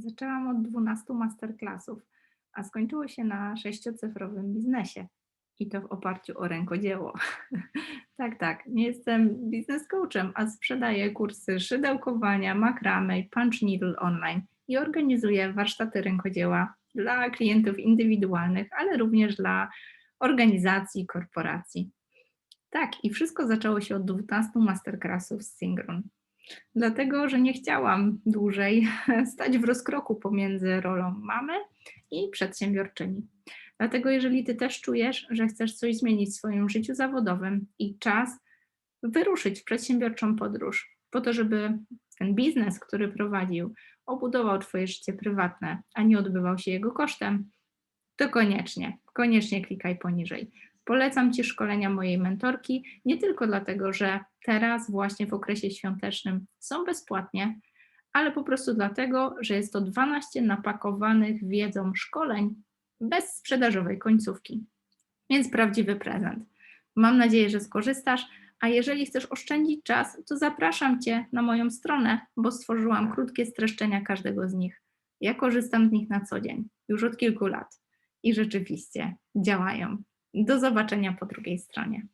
Zaczęłam od 12 masterclassów, a skończyło się na sześciocyfrowym biznesie. I to w oparciu o rękodzieło. tak, tak, nie jestem biznes coachem, a sprzedaję kursy szydełkowania, makramy punch needle online i organizuję warsztaty rękodzieła dla klientów indywidualnych, ale również dla organizacji, korporacji. Tak, i wszystko zaczęło się od 12 masterclassów z Synchron. Dlatego, że nie chciałam dłużej stać w rozkroku pomiędzy rolą mamy i przedsiębiorczyni. Dlatego, jeżeli ty też czujesz, że chcesz coś zmienić w swoim życiu zawodowym i czas wyruszyć w przedsiębiorczą podróż, po to, żeby ten biznes, który prowadził, obudował twoje życie prywatne, a nie odbywał się jego kosztem, to koniecznie, koniecznie klikaj poniżej. Polecam Ci szkolenia mojej mentorki, nie tylko dlatego, że teraz, właśnie w okresie świątecznym, są bezpłatnie, ale po prostu dlatego, że jest to 12 napakowanych wiedzą szkoleń bez sprzedażowej końcówki. Więc prawdziwy prezent. Mam nadzieję, że skorzystasz, a jeżeli chcesz oszczędzić czas, to zapraszam Cię na moją stronę, bo stworzyłam krótkie streszczenia każdego z nich. Ja korzystam z nich na co dzień, już od kilku lat i rzeczywiście działają. Do zobaczenia po drugiej stronie.